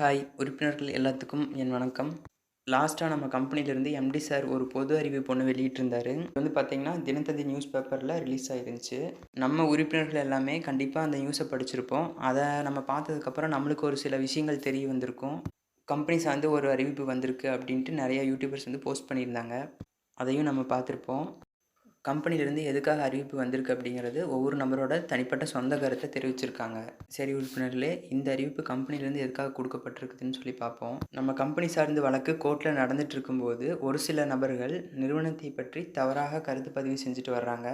Hi உறுப்பினர்கள் எல்லாத்துக்கும் என் வணக்கம். லாஸ்ட்டாக நம்ம கம்பெனிலேருந்து எம்டி சார் ஒரு பொது அறிவிப்பு ஒன்று வெளியிட்டிருந்தாரு. இது வந்து பார்த்தீங்கன்னா தினத்தந்தி நியூஸ் பேப்பரில் ரிலீஸ் ஆகிருந்துச்சு நம்ம உறுப்பினர்கள் எல்லாமே கண்டிப்பாக அந்த நியூஸை படிச்சிருப்போம். அதை நம்ம பார்த்ததுக்கப்புறம் நம்மளுக்கு ஒரு சில விஷயங்கள் தெரிய வந்திருக்கும். கம்பெனி சார்ந்து ஒரு அறிவிப்பு வந்திருக்கு அப்படின்ட்டு நிறையா யூடியூபர்ஸ் வந்து போஸ்ட் பண்ணியிருந்தாங்க. அதையும் நம்ம பார்த்துருப்போம். கம்பெனிலேருந்து எதுக்காக அறிவிப்பு வந்திருக்கு அப்படிங்கிறது ஒவ்வொரு நபரோட தனிப்பட்ட சொந்த கருத்தை தெரிவிச்சிருக்காங்க. சரி உறுப்பினர்களே இந்த அறிவிப்பு கம்பெனிலேருந்து எதுக்காக கொடுக்கப்பட்டிருக்குதுன்னு சொல்லி பார்ப்போம். நம்ம கம்பெனி சார்ந்த வழக்கு கோர்ட்டில் நடந்துட்டு இருக்கும்போது ஒரு சில நபர்கள் நிறுவனத்தை பற்றி தவறாக கருத்து பதிவு செஞ்சுட்டு வர்றாங்க.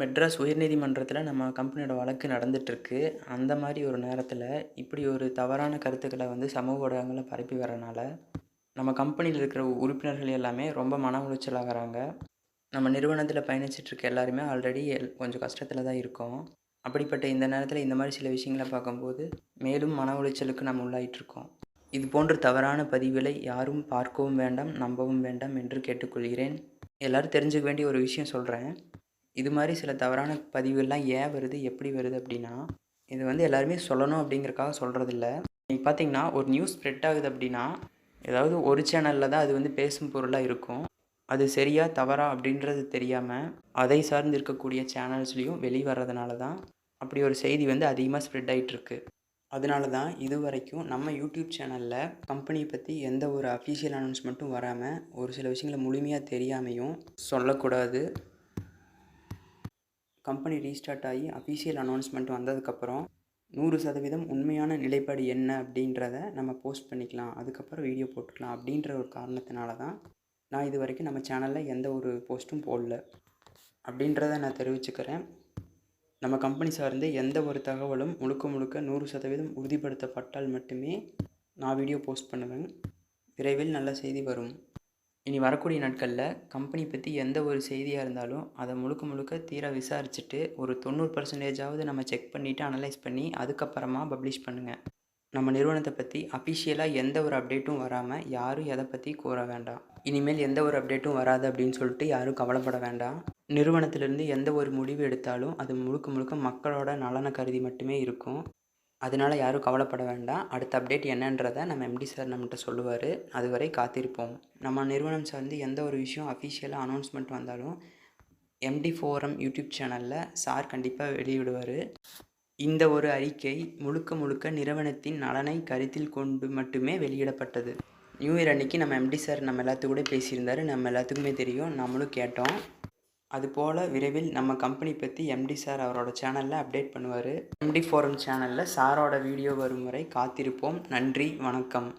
மெட்ராஸ் உயர்நீதிமன்றத்தில் நம்ம கம்பெனியோட வழக்கு நடந்துகிட்ருக்கு அந்த மாதிரி ஒரு நேரத்தில் இப்படி ஒரு தவறான கருத்துக்களை வந்து சமூக ஊடகங்களில் பரப்பி வரனால நம்ம கம்பெனியில் இருக்கிற உறுப்பினர்கள் எல்லாமே ரொம்ப மன உளைச்சலாகிறாங்க. நம்ம நிறுவனத்தில் பயணிச்சிட்ருக்க எல்லாருமே ஆல்ரெடி எல் கொஞ்சம் கஷ்டத்தில் தான் இருக்கோம். அப்படிப்பட்ட இந்த நேரத்தில் இந்த மாதிரி சில விஷயங்களை பார்க்கும்போது மேலும் மன உளைச்சலுக்கு நம்ம உள்ளாயிட்டிருக்கோம் இது போன்ற தவறான பதிவுகளை யாரும் பார்க்கவும் வேண்டாம் நம்பவும் வேண்டாம் என்று கேட்டுக்கொள்கிறேன். எல்லோரும் தெரிஞ்சுக்க வேண்டிய ஒரு விஷயம் சொல்கிறேன் இது மாதிரி சில தவறான பதிவுகள்லாம் ஏன் வருது எப்படி வருது அப்படின்னா இது வந்து எல்லாருமே சொல்லணும் அப்படிங்கிறக்காக சொல்கிறதில்ல நீங்கள் பார்த்தீங்கன்னா ஒரு நியூஸ் ஸ்ப்ரெட் ஆகுது அப்படின்னா ஏதாவது ஒரு சேனலில் தான் அது வந்து பேசும் பொருளாக இருக்கும். அது சரியா தவறா அப்படின்றது தெரியாமல் அதை சார்ந்து இருக்கக்கூடிய சேனல்ஸ்லேயும் வெளிவரதுனால தான் அப்படி ஒரு செய்தி வந்து அதிகமாக ஸ்ப்ரெட் ஆகிட்டுருக்கு அதனால தான் இது வரைக்கும் நம்ம யூடியூப் சேனலில் கம்பெனியை பற்றி எந்த ஒரு அஃபீஷியல் அனௌன்ஸ்மெண்ட்டும் வராமல் ஒரு சில விஷயங்களை முழுமையாக தெரியாமையும் சொல்லக்கூடாது. கம்பெனி ரீஸ்டார்ட் ஆகி அஃபீஷியல் அனௌன்ஸ்மெண்ட் வந்ததுக்கப்புறம் நூறு சதவீதம் உண்மையான நிலைப்பாடு என்ன அப்படின்றத நம்ம போஸ்ட் பண்ணிக்கலாம். அதுக்கப்புறம் வீடியோ போட்டுக்கலாம் அப்படின்ற ஒரு காரணத்தினால தான் நான் இது வரைக்கும் நம்ம சேனலில் எந்த ஒரு போஸ்ட்டும் போடல. அப்படின்றத நான் தெரிவிச்சுக்கிறேன். நம்ம கம்பெனி சார்ந்து எந்த ஒரு தகவலும் முழுக்க முழுக்க நூறு சதவீதம் உறுதிப்படுத்தப்பட்டால் மட்டுமே நான் வீடியோ போஸ்ட் பண்ணுவேன். விரைவில் நல்ல செய்தி வரும். இனி வரக்கூடிய நாட்களில் கம்பெனி பற்றி எந்த ஒரு செய்தியாக இருந்தாலும் அதை முழுக்க முழுக்க தீர விசாரிச்சுட்டு ஒரு தொண்ணூறு பர்சன்டேஜாவது நம்ம செக் பண்ணிவிட்டு அனலைஸ் பண்ணி அதுக்கப்புறமா பப்ளிஷ் பண்ணுங்கள் நம்ம நிறுவனத்தை பற்றி அஃபிஷியலாக எந்த ஒரு அப்டேட்டும் வராமல் யாரும் எதை பற்றி கூற வேண்டாம். இனிமேல் எந்த ஒரு அப்டேட்டும் வராது அப்படின்னு சொல்லிட்டு யாரும் கவலைப்பட வேண்டாம். நிறுவனத்திலிருந்து எந்த ஒரு முடிவு எடுத்தாலும் அது முழுக்க முழுக்க மக்களோட நலனை கருதி மட்டுமே இருக்கும். அதனால் யாரும் கவலைப்பட வேண்டாம். அடுத்த அப்டேட் என்னன்றதை நம்ம எம்டி சார் நம்மகிட்ட சொல்லுவார். அதுவரை காத்திருப்போம். நம்ம நிறுவனம் சார்ந்து எந்த ஒரு விஷயம் அஃபிஷியலாக அனௌன்ஸ்மெண்ட் வந்தாலும் எம்டி ஃபோரம் யூடியூப் சேனலில் சார் கண்டிப்பாக வெளியிடுவார். இந்த ஒரு அறிக்கை முழுக்க முழுக்க நிறுவனத்தின் நலனை கருத்தில் கொண்டு மட்டுமே வெளியிடப்பட்டது. நியூ இயர் அன்னைக்கு நம்ம எம்டி சார் நம்ம எல்லாத்துக்கூட பேசியிருந்தார். நம்ம எல்லாத்துக்குமே தெரியும். நம்மளும் கேட்டோம். அதுபோல் விரைவில் நம்ம கம்பெனி பற்றி எம்டி சார் அவரோட சேனலில் அப்டேட் பண்ணுவார். எம்டி ஃபோரம் சேனலில் சாரோட வீடியோ வரும் வரை காத்திருப்போம். நன்றி வணக்கம்.